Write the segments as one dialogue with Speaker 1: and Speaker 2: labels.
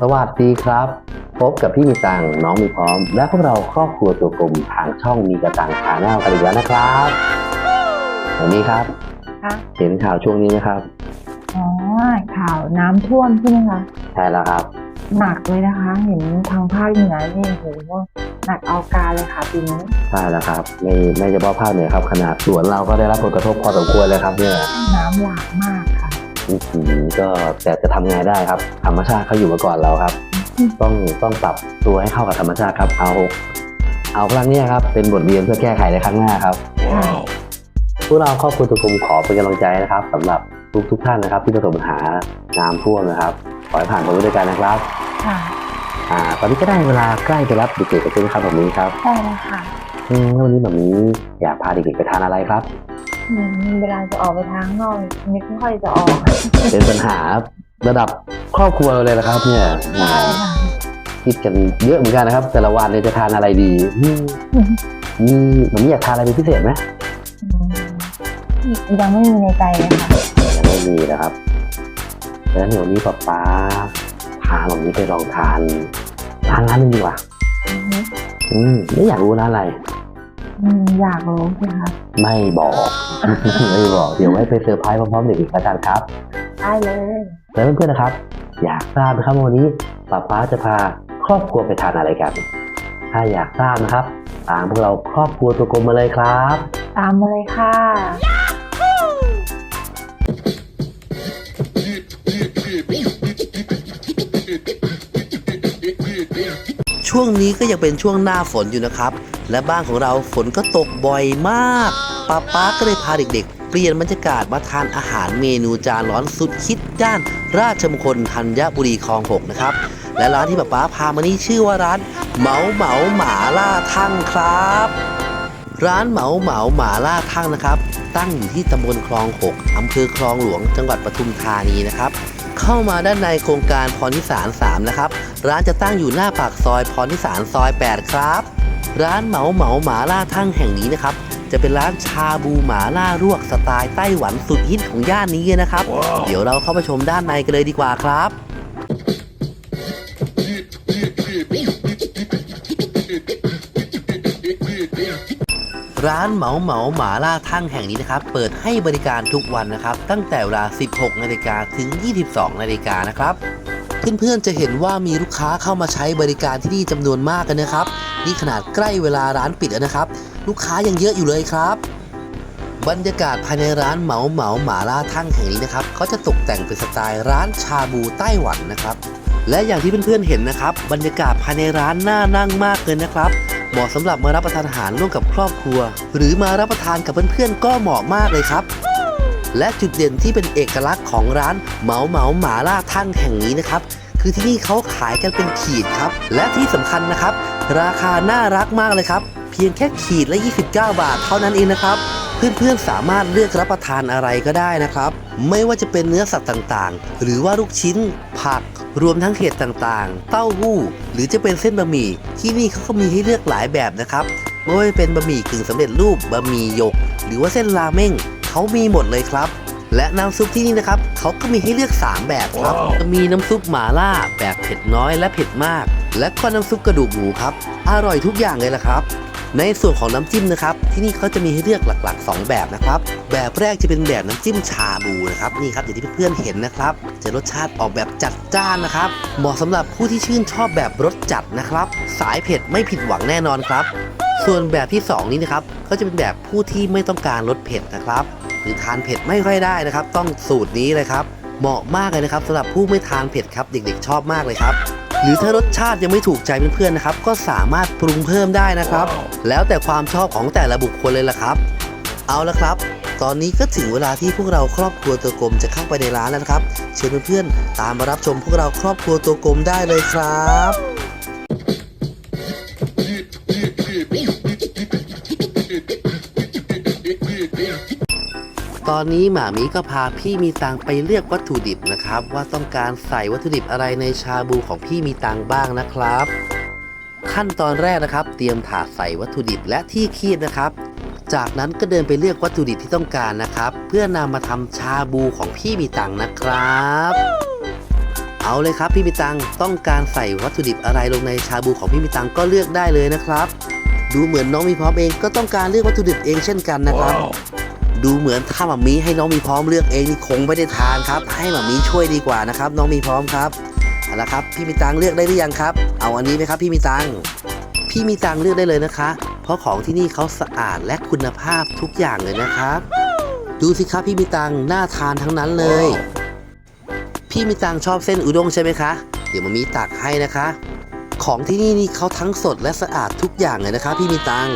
Speaker 1: สวัสดีครับ พบกับพี่มีตังค์น้องมีพร้อม และพวกเราครอบครัวตัวกลมทางช่องมีกระตังชาแนลกันอีกแล้วนะครับวันนี้ครับ
Speaker 2: ค่ะ
Speaker 1: เห็นข่าวช่วงนี้นะครับ
Speaker 2: อ๋อข่าวน้ำท่วมใช่ไหมคะ
Speaker 1: ใช่แล้วครับ
Speaker 2: หนักเลยนะคะ เห็นทางภาคเหนือนี่โหหนักเอาการเลยค่ะปีนี้
Speaker 1: ใช่แล้วครับไม่ไม่เฉพาะภาคเหนือครับขนาดสวนเราก็ได้รับผลกระทบพอสมควรเลยครับเนี่ย
Speaker 2: น้ำหลากมากค่ะ
Speaker 1: อื้อหือ ก็แต่จะทำไงได้ครับ ธรรมชาติเขาอยู่มาก่อนเราครับ
Speaker 2: อืม
Speaker 1: ต้องต้องปรับตัวให้เข้ากับธรรมชาติครับ เอา เอาครั้งเนี้ยครับ เป็นบทเรียนเพื่อแก้ไขในครั้งหน้าครับ
Speaker 2: ใช่
Speaker 1: พวกเราครอบครัวตุกมขอเป็นกำลังใจนะครับสำหรับทุกทุกๆท่านนะครับ ที่ประสบปัญหาน้ำท่วมนะครับขอให้ผ่านพ้นไปด้วยกันนะครับ
Speaker 2: ค่ะ
Speaker 1: อ่าตอนนี้ก็ได้เวลาใกล้จะรับเด็กๆกันใช่ไหมครับแบบนี้ครับ
Speaker 2: ได้แล้วค่ะ
Speaker 1: อืมวันนี้แบบนี้อยากพาเด็กๆไปทานอะไรครับ
Speaker 2: อืม เวลาจะออกไปทางนอกไม่ค่อยจะออก
Speaker 1: เป็นปัญหาระดับครอบครัวเราเลยนะครับ เนี่ย
Speaker 2: ใช่ค่ะ
Speaker 1: คิดกันเยอะเหมือนกันนะครับ แต่ละวันเนี่ยจะทานอะไรดีอืมมีแบบนี้อยากทานอะไรเป็นพิเศษไหม
Speaker 2: อืมยังไม่มีในใจเลยค่ะ
Speaker 1: ยังไม่มีนะครับดังนั้นเดี๋ยววนนี้ป๊าป๊าพาแบบนี้ไปลองทานร้านร้านหนึงดีกว่า
Speaker 2: อือฮึ
Speaker 1: อืมไม่อยากรู้ร้านอะไร
Speaker 2: อืมอยากรู้สิคะ
Speaker 1: ไม่บอก ไม่บอก เดี๋ยวไว้ไปเซอร์ไพรส์พร้อมๆเด็กอีกแล้วกันครับ
Speaker 2: ได้เลย
Speaker 1: แล้วเพื่อนๆนะครับ อยากทราบนะครับว่าวันนี้ป๊าป๊าจะพาครอบครัวไปทานอะไรกัน ถ้าอยากทราบนะครับ ตามพวกเราครอบครัวตัวกลมมาเลยครับ
Speaker 2: ตามมาเลยค่ะ
Speaker 3: ช่วงนี้ก็ยังเป็นช่วงหน้าฝนอยู่นะครับ และบ้านของเราฝนก็ตกบ่อยมากป้าป๊าก็เลยพาเด็กๆ เปลี่ยนบรรยากาศมาทานอาหารเมนูจานร้อนสุดคิดย่าน ราชมงคลธัญบุรีคลองหกนะครับ และร้านที่ป้าป๊าพามานี่ชื่อว่าร้านเหมาเหมาหมาล่าทั่งครับ ร้านเหมาเหมาหมาล่าทั่งนะครับ ตั้งอยู่ที่ตำบลคลองหกอำเภอคลองหลวงจังหวัดปทุมธานีนะครับเข้ามาด้านในโครงการพรทิสาร3นะครับ ร้านจะตั้งอยู่หน้าปากซอยพรทิสารซอย 8 ครับ ร้านเหมาเหมาหมาล่าทั่งแห่งนี้นะครับ จะเป็นร้านชาบูหมาล่ารวกสไตล์ไต้หวันสุดฮิตของย่านนี้นะครับ เดี๋ยวเราเข้าไปชมด้านในกันเลยดีกว่าครับ ร้านเหมาเหมาหมาล่าทั่งแห่งนี้นะครับ เปิดให้บริการทุกวันนะครับ ตั้งแต่เวลา 16 นาฬิกาถึง 22 นาฬิกานะครับ เพื่อนๆจะเห็นว่ามีลูกค้าเข้ามาใช้บริการที่นี่จำนวนมากกันนะครับ นี่ขนาดใกล้เวลาร้านปิดแล้วนะครับ ลูกค้ายังเยอะอยู่เลยครับ บรรยากาศภายในร้านเหมาเหมาหมาล่าทั่งแห่งนี้นะครับเขาจะตกแต่งเป็นสไตล์ร้านชาบูไต้หวันนะครับ และอย่างที่เพื่อนๆเห็นนะครับ บรรยากาศภายในร้านน่านั่งมากเลยนะครับเหมาะสำหรับมารับประทานอาหารร่วมกับครอบครัว หรือมารับประทานกับเพื่อนๆก็เหมาะมากเลยครับ และจุดเด่นที่เป็นเอกลักษณ์ของร้านเหมาเหมาหมาล่าทั่งแห่งนี้นะครับ คือที่นี่เขาขายกันเป็นขีดครับ และที่สำคัญนะครับ ราคาน่ารักมากเลยครับ เพียงแค่ขีดละ 29 บาทเท่านั้นเองนะครับ เพื่อนๆสามารถเลือกรับประทานอะไรก็ได้นะครับ ไม่ว่าจะเป็นเนื้อสัตว์ต่างๆ หรือว่าลูกชิ้น ผัก รวมทั้งเห็ดต่างๆ เต้าหู้ หรือจะเป็นเส้นบะหมี่ ที่นี่เขาก็มีให้เลือกหลายแบบนะครับ ไม่ว่าจะเป็นบะหมี่กึ่งสำเร็จรูป บะหมี่หยก หรือว่าเส้นราเม่งเขามีหมดเลยครับ และน้ำซุปที่นี่นะครับเขาก็มีให้เลือก 3 แบบครับ จะมีน้ำซุปหม่าล่าแบบเผ็ดน้อยและเผ็ดมาก และก็น้ำซุปกระดูกหมูครับ อร่อยทุกอย่างเลยละครับในส่วนของน้ำจิ้มนะครับ ที่นี่เขาจะมีให้เลือกหลัก ๆ 2 แบบนะครับ แบบแรกจะเป็นแบบน้ำจิ้มชาบูนะครับนี่ครับอย่างที่เพื่อนๆเห็นนะครับ จะรสชาติออกแบบจัดจ้านนะครับ เหมาะสำหรับผู้ที่ชื่นชอบแบบรสจัดนะครับ สายเผ็ดไม่ผิดหวังแน่นอนครับ ส่วนแบบที่สองนี้นะครับก็จะเป็นแบบผู้ที่ไม่ต้องการรสเผ็ดนะครับ หรือทานเผ็ดไม่ค่อยได้นะครับ ต้องสูตรนี้เลยครับ เหมาะมากเลยนะครับสำหรับผู้ไม่ทานเผ็ดครับเด็กๆ ชอบมากเลยครับ หรือถ้ารสชาติยังไม่ถูกใจเพื่อนๆนะครับ ก็สามารถปรุงเพิ่มได้นะครับ แล้วแต่ความชอบของแต่ละบุคคลเลยล่ะครับ เอาละครับตอนนี้ก็ถึงเวลาที่พวกเราครอบครัวตัวกลมจะเข้าไปในร้านแล้วนะครับ เชิญเพื่อนๆตามมารับชมพวกเราครอบครัวตัวกลมได้เลยครับ อนนี้หมามีก็พาพี่มีตังไปเลือกวัตถุดิบนะครับ ว่าต้องการใส่วัตถุดิบอะไรในชาบูของพี่มีตังบ้างนะครับ ขั้นตอนแรกนะครับ เตรียมถาดใส่วัตถุดิบและที่คีบนะครับ จากนั้นก็เดินไปเลือกวัตถุดิบที่ต้องการนะครับ เพื่อนำมาทำชาบูของพี่มีตังนะครับ เอาเลยครับพี่มิตังต้องการใส่วัตถุดิบอะไรลงในชาบูของพี่มิตังก็เลือกได้เลยนะครับ ดูเหมือนน้องมีพร้อมเองก็ต้องการเลือกวัตถุดิบเองเช่นกันนะครับ ดูเหมือนถ้าหมามีให้น้องมีพร้อมเลือกเองนี่คงไม่ได้ทานครับ ให้หมามีช่วยดีกว่านะครับ น้องมีพร้อมครับเอาละครับพี่มีตังเลือกได้หรือยังครับ เอาอันนี้ไหมครับ พี่มีตังพี่มีตังเลือกได้เลยนะคะ เพราะของที่นี่เขาสะอาดและคุณภาพทุกอย่างเลยนะครับ ดูสิครับพี่มีตังน่าทานทั้งนั้นเลย พี่มีตังชอบเส้นอุด้งใช่ไหมคะ เดี๋ยวหมามีตักให้นะคะ ของที่นี่นี่เขาทั้งสดและสะอาดทุกอย่างเลยนะครับพี่มีตัง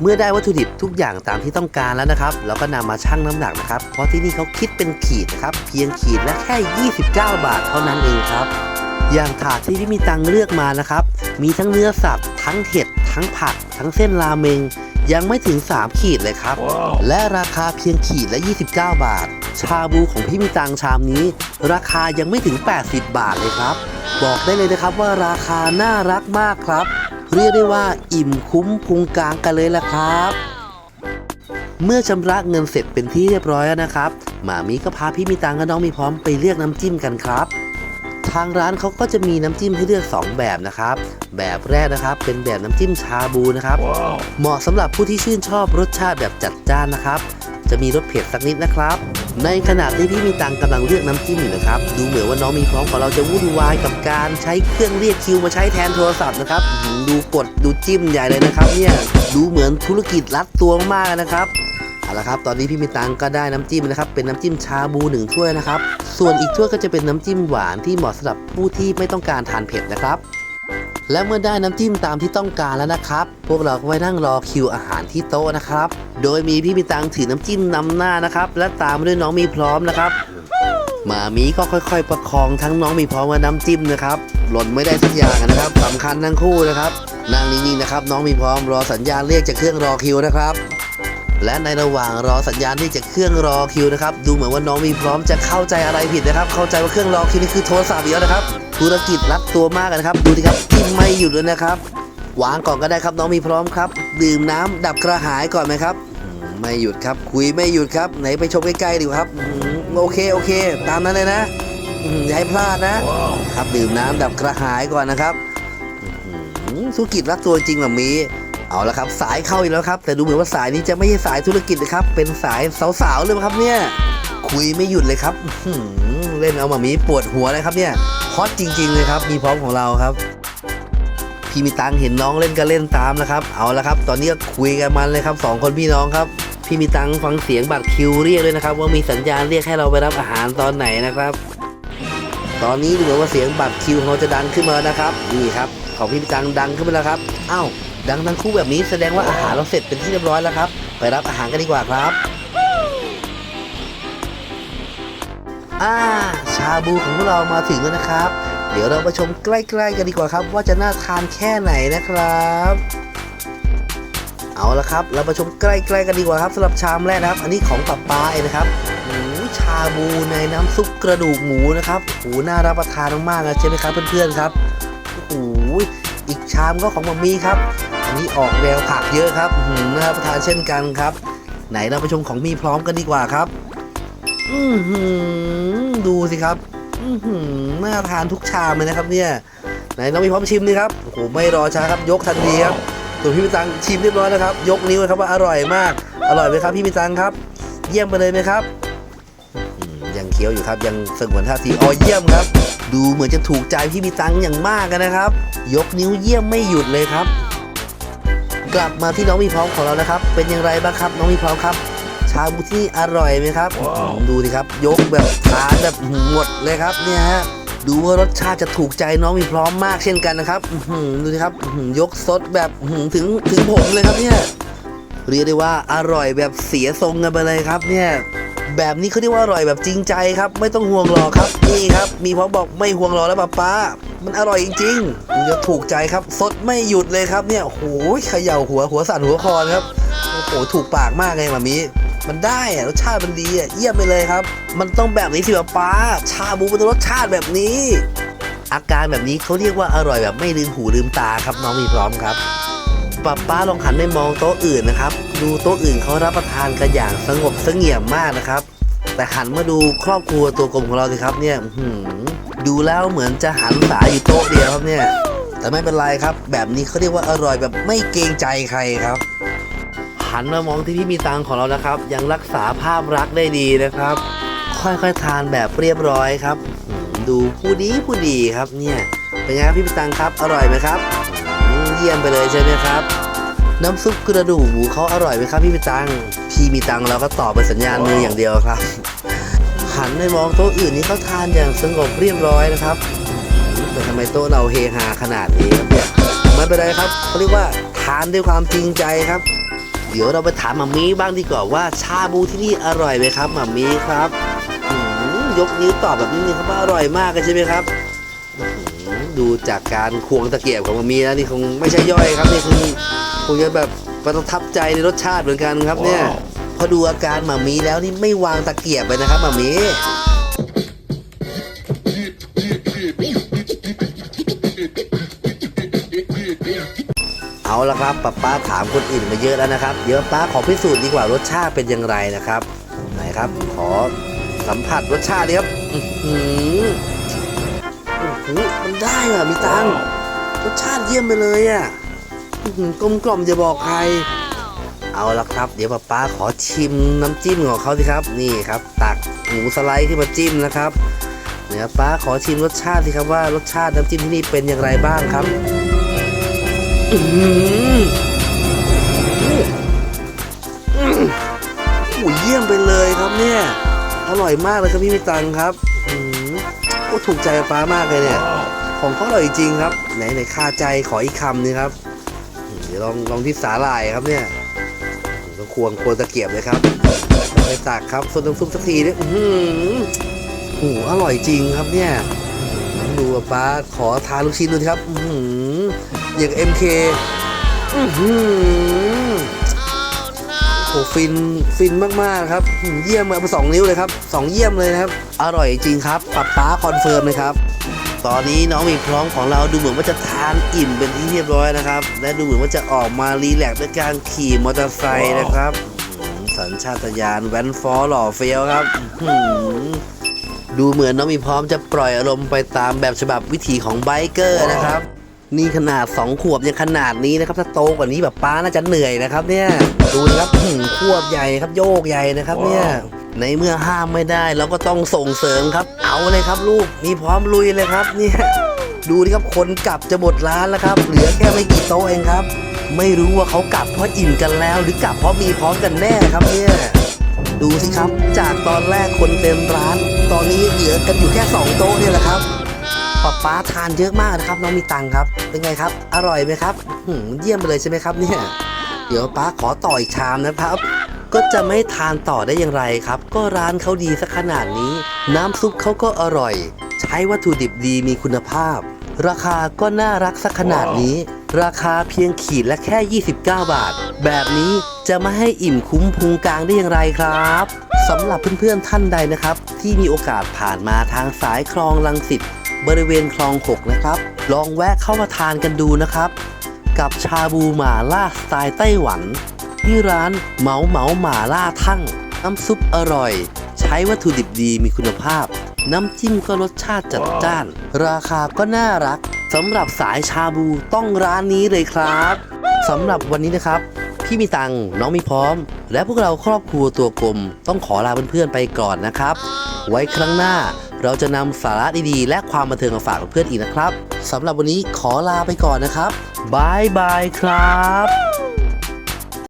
Speaker 3: เมื่อได้วัตถุดิบทุกอย่างตามที่ต้องการแล้วนะครับ เราก็นำมาชั่งน้ำหนักนะครับ เพราะที่นี่เขาคิดเป็นขีดนะครับ เพียงขีดละแค่ 29 บาทเท่านั้นเองครับ อย่างถาดที่พี่มีตังเลือกมานะครับ มีทั้งเนื้อสัตว์ ทั้งเห็ด ทั้งผัก ทั้งเส้นราเมง ยังไม่ถึง 3 ขีดเลยครับและราคาเพียงขีดละ 29 บาท ชาบูของพี่มีตังชามนี้ ราคายังไม่ถึง 80 บาทเลยครับ บอกได้เลยนะครับว่าราคาน่ารักมากครับ เรียกได้ว่าอิ่มคุ้มพุงกลางกันเลยล่ะครับ เมื่อชำระเงินเสร็จเป็นที่เรียบร้อยแล้วนะครับหมามีก็พาพี่มีตังกับน้องมีพร้อมไปเลือกน้ำจิ้มกันครับ ทางร้านเขาก็จะมีน้ำจิ้มให้เลือก 2 แบบนะครับ แบบแรกนะครับเป็นแบบน้ำจิ้มชาบูนะครับเหมาะสำหรับผู้ที่ชื่นชอบรสชาติแบบจัดจ้านนะครับ จะมีรสเผ็ดสักนิดนะครับ ในขณะที่พี่มีตังกำลังเลือกน้ำจิ้มอยู่นะครับ ดูเหมือนว่าน้องมีพร้อมของเราจะวุ่นวายกับการใช้เครื่องเรียกคิวมาใช้แทนโทรศัพท์นะครับ ดูกดดูจิ้มใหญ่เลยนะครับ เนี่ยดูเหมือนธุรกิจรัดตัวมากๆนะครับเอาละครับ ตอนนี้พี่มีตังก็ได้น้ำจิ้มนะครับ เป็นน้ำจิ้มชาบูหนึ่งถ้วยนะครับ ส่วนอีกถ้วยก็จะเป็นน้ำจิ้มหวานที่เหมาะสำหรับผู้ที่ไม่ต้องการทานเผ็ดนะครับ และเมื่อได้น้ำจิ้มตามที่ต้องการแล้วนะครับ พวกเราก็ไปนั่งรอคิวอาหารที่โต๊ะนะครับ โดยมีพี่มีตังถือน้ำจิ้มนำหน้านะครับ และตามด้วยน้องมีพร้อมนะครับหมามีก็ค่อยๆ ประคองทั้งน้องมีพร้อมกับน้ำจิ้มนะครับ หล่นไม่ได้สักอย่างนะครับสำคัญทั้งคู่นะครับนั่งนิ่งๆนะครับ น้องมีพร้อมรอสัญญาณเรียกจากเครื่องรอคิวนะครับ และในระหว่างรอสัญญาณที่จะเครื่องรอคิวนะครับ ดูเหมือนว่าน้องมีพร้อมจะเข้าใจอะไรผิดนะครับ เข้าใจว่าเครื่องรอคิวนี่คือโทรศัพท์อีกแล้วนะครับ ธุรกิจรัดตัวมากนะครับ ดูดิครับที่ไม่หยุดเลยนะครับ วางก่อนก็ได้ครับน้องมีพร้อมครับ ดื่มน้ำดับกระหายก่อนไหมครับ ไม่หยุดครับ คุยไม่หยุดครับ ไหนไปชมใกล้ๆดีกว่าครับ โอเคโอเค ตามนั้นเลยนะอย่าให้พลาดนะ ครับดื่มน้ำดับกระหายก่อนนะครับธุรกิจรัดตัวจริงแบบนี้ เอาละครับสายเข้าอีกแล้วครับ แต่ดูเหมือนว่าสายนี้จะไม่ใช่สายธุรกิจนะครับ เป็นสายสาวๆเลยครับเนี่ย คุยไม่หยุดเลยครับเล่นเอาหมามีปวดหัวเลยครับเนี่ยฮอตจริง ๆ เลยครับมีพร้อมของเราครับพี่มีตังเห็นน้องเล่นก็เล่นตามนะครับ เอาละครับ ตอนนี้ก็คุยกันมันเลยครับสองคนพี่น้องครับ พี่มีตังฟังเสียงบัตรคิวเรียกเลยนะครับ ว่ามีสัญญาณเรียกให้เราไปรับอาหารตอนไหนนะครับ ตอนนี้ดูเหมือนว่าเสียงบัตรคิวของเราจะดังขึ้นมาแล้วนะครับนี่ครับของพี่มีตังดังขึ้นมาแล้วครับอ้าว ดังทั้งคู่แบบนี้แสดงว่าอาหารเราเสร็จเป็นที่เรียบร้อยแล้วครับ ไปรับอาหารกันดีกว่าครับอ่าชาบูของพวกเรามาถึงแล้วนะครับ เดี๋ยวเราไปชมใกล้ ๆ กันดีกว่าครับ ว่าจะน่าทานแค่ไหนนะครับ เอาละครับ เราไปชมใกล้ๆกันดีกว่าครับสำหรับชามแรกนะครับ อันนี้ของป้าป้าเองนะครับอ้โหชาบูในน้ำซุปกระดูกหมูนะครับโอ้น่ารับประทานมากๆเลยใช่ไหมครับเพื่อนๆครับโอ้โห อีกชามก็ของมัมมี่ครับ อันนี้ออกแนวผักเยอะครับหือน่ารับทานเช่นกันครับ ไหนเราไปชมของมีพร้อมกันดีกว่าครับ อือหือดูสิครับ อือหือน่าทานทุกชามเลยนะครับ เนี่ย ไหนน้องมีพร้อมชิมนี่ครับโอ้โหไม่รอช้าครับ ยกทันทีครับส่วนพี่มิตังชิมเรียบร้อยแล้วครับ ยกนิ้วเลยครับว่าอร่อยมาก อร่อยไหมครับพี่มิตังครับ เยี่ยมไปเลยไหมครับยังเคี้ยวอยู่ครับยังสงวนท่าทีอ๋อเยี่ยมครับ ดูเหมือนจะถูกใจพี่มิตังอย่างมากกันนะครับ ยกนิ้วเยี่ยมไม่หยุดเลยครับ กลับมาที่น้องมีพร้อมของเรานะครับ เป็นอย่างไรบ้างครับ น้องมีพร้อมครับ ชาบูที่นี่อร่อยไหมครับดูดิครับ ยกแบบทานแบบหมดเลยครับเนี่ยฮะดูว่ารสชาติจะถูกใจน้องมีพร้อมมากเช่นกันนะครับอื้อหือดูดิครับอื้อหือยกซดแบบอื้อหือถึงถึงผมเลยครับเนี่ยเรียกได้ว่าอร่อยแบบเสียทรงกันไปเลยครับเนี่ย แบบนี้เขาเรียกว่าอร่อยแบบจริงใจครับ ไม่ต้องห่วงหรอกครับ นี่ครับ มีพร้อมบอกไม่ห่วงหรอแล้วป้าป้า มันอร่อยจริงๆมันจะถูกใจครับซดไม่หยุดเลยครับเนี่ยโอ้โหเขย่าหัวหัวสั่นหัวคอนครับโอ้โหถูกปากมากเลยมามีมันได้อะรสชาติมันดีอะเยี่ยมไปเลยครับ มันต้องแบบนี้สิป้าป้า ชาบูเป็นรสชาติแบบนี้ อาการแบบนี้เขาเรียกว่าอร่อยแบบไม่ลืมหูลืมตาครับน้องมีพร้อมครับ ป้าป้าลองหันไปมองโต๊ะอื่นนะครับ ดูโต๊ะอื่นเขารับประทานกันอย่างสงบเสงี่ยมมากนะครับ แต่หันมาดูครอบครัวตัวกลมของเราสิครับเนี่ยดูแล้วเหมือนจะหันสายอยู่โต๊ะเดียวครับเนี่ย แต่ไม่เป็นไรครับ แบบนี้เขาเรียกว่าอร่อยแบบไม่เกรงใจใครครับ หันมามองที่พี่มีตังของเรานะครับ ยังรักษาภาพลักษณ์ได้ดีนะครับ ค่อยๆทานแบบเรียบร้อยครับ ดูผู้ดีผู้ดีครับเนี่ยเป็นไงครับพี่มีตังครับ อร่อยไหมครับ เยี่ยมไปเลยใช่ไหมครับ น้ำซุปกระดูกหมูเขาอร่อยไหมครับพี่มีตังพี่มีตังเราก็ตอบเป็นสัญญาณมืออย่างเดียวครับ หันไปมองโต๊ะอื่นนี่เขาทานอย่างสงบเรียบร้อยนะครับแต่ทำไมโต๊ะเราเฮฮาขนาดนี้ครับเนี่ยไม่เป็นไรครับเขาเรียกว่าทานด้วยความจริงใจครับ เดี๋ยวเราไปถามมามีบ้างดีกว่าว่าชาบูที่นี่อร่อยไหมครับมามีครับยกนิ้วตอบแบบนี้ครับว่าอร่อยมากเลยใช่ไหมครับ ดูจากการควงตะเกียบของหมามีแล้วนี่คงไม่ใช่ย่อยครับนี่คือคงจะแบบประทับใจในรสชาติเหมือนกันครับเนี่ยพอดูอาการหมามีแล้วนี่ไม่วางตะเกียบไปนะครับหมามีเอาละครับป้าป้าถามคนอื่นมาเยอะแล้วนะครับ เดี๋ยวป้าขอพิสูจน์ดีกว่ารสชาติเป็นอย่างไรนะครับ ไหนครับ ขอสัมผัสรสชาติดิครับ อื้อหือโอ้โหมันได้อะมีตังรสชาติเยี่ยมไปเลยอะกลมกล่อมจะบอกใคร เอาละครับ เดี๋ยวป้าป้าขอชิมน้ำจิ้มของเขาสิครับ นี่ครับ ตักหมูสไลด์ขึ้นมาจิ้มนะครับเดี๋ยวป้าขอชิมรสชาติสิครับว่ารสชาติน้ำจิ้มที่นี่เป็นอย่างไรบ้างครับอื้อหืออื้อโอ้ยเยี่ยมไปเลยครับเนี่ย อร่อยมากเลยครับพี่มิตังครับ โอ้ถูกใจป้ามากเลยเนี่ย ของเขาอร่อยจริงครับ ไหนไหนคาใจขออีกคำนึงครับเดี๋ยวลองลองที่สาหร่ายครับเนี่ยต้องควงควรตะเกียบเลยครับไปตักครับส่วนน้ำซุปสักทีเนี่ยอือหือร่อยจริงครับเนี่ยดูป้าขอทานลูกชิ้นดูครับอืออย่าง MK อื้อหือโอ้โหฟินฟินมากๆครับ เยี่ยมมาสองนิ้วเลยครับสองเยี่ยมเลยนะครับ อร่อยจริงครับป๊าป๊าคอนเฟิร์มเลยครับ ตอนนี้น้องมีพร้อมของเราดูเหมือนว่าจะทานอิ่มเป็นที่เรียบร้อยนะครับ และดูเหมือนว่าจะออกมารีแลกซ์ด้วยการขี่มอเตอร์ไซค์นะครับสัญชาตญาณแวนฟอหล่อเฟี้ยวครับดูเหมือนน้องมีพร้อมจะปล่อยอารมณ์ไปตามแบบฉบับวิถีของไบเกอร์นะครับ นี่ขนาด 2 ขวบยังขนาดนี้นะครับ ถ้าโตกว่านี้แบบป้าน่าจะเหนื่อยนะครับ เนี่ย ดูนะครับหืมขวบใหญ่ครับโยกใหญ่นะครับเนี่ย ในเมื่อห้ามไม่ได้เราก็ต้องส่งเสริมครับ เอาเลยครับลูกมีพร้อมลุยเลยครับเนี่ยดูดิครับคนกลับจะหมดร้านแล้วครับ เหลือแค่ไม่กี่โต๊ะเองครับ ไม่รู้ว่าเขากลับเพราะอิ่มกันแล้ว หรือกลับเพราะมีพร้อมกันแน่ครับเนี่ยดูสิครับ จากตอนแรกคนเต็มร้าน ตอนนี้เหลือกันอยู่แค่สองโต๊ะเนี่ยแหละครับป๊าป๊าทานเยอะมากนะครับ น้องมีตังครับ เป็นไงครับ อร่อยไหมครับหืมเยี่ยมไปเลยใช่ไหมครับเนี่ยเดี๋ยวป๊าขอต่ออีกชามนะครับ ก็จะไม่ทานต่อได้อย่างไรครับ ก็ร้านเขาดีสักขนาดนี้ น้ำซุปเขาก็อร่อย ใช้วัตถุดิบดีมีคุณภาพ ราคาก็น่ารักสักขนาดนี้ ราคาเพียงขีดละแค่ 29 บาท แบบนี้จะไม่ให้อิ่มคุ้มพุงกลางได้อย่างไรครับสำหรับเพื่อนๆท่านใดนะครับ ที่มีโอกาสผ่านมาทางสายคลองลังสิตบริเวณคลอง6นะครับ ลองแวะเข้ามาทานกันดูนะครับ กับชาบูหม่าล่าสไตล์ไต้หวัน ที่ร้านเหมาเหมาหม่าล่าทั่งน้ำซุปอร่อย ใช้วัตถุดิบดีมีคุณภาพ น้ำจิ้มก็รสชาติจัดจ้าน ราคาก็น่ารักสำหรับสายชาบูต้องร้านนี้เลยครับสำหรับวันนี้นะครับพี่มีตังน้องมีพร้อม และพวกเราครอบครัวตัวกลม ต้องขอลาเพื่อนๆไปก่อนนะครับ ไว้ครั้งหน้าเราจะนำสาระดีๆ และความบันเทิงมาฝากเพื่อนๆอีกนะครับสำหรับวันนี้ขอลาไปก่อนนะครับบายบายครับ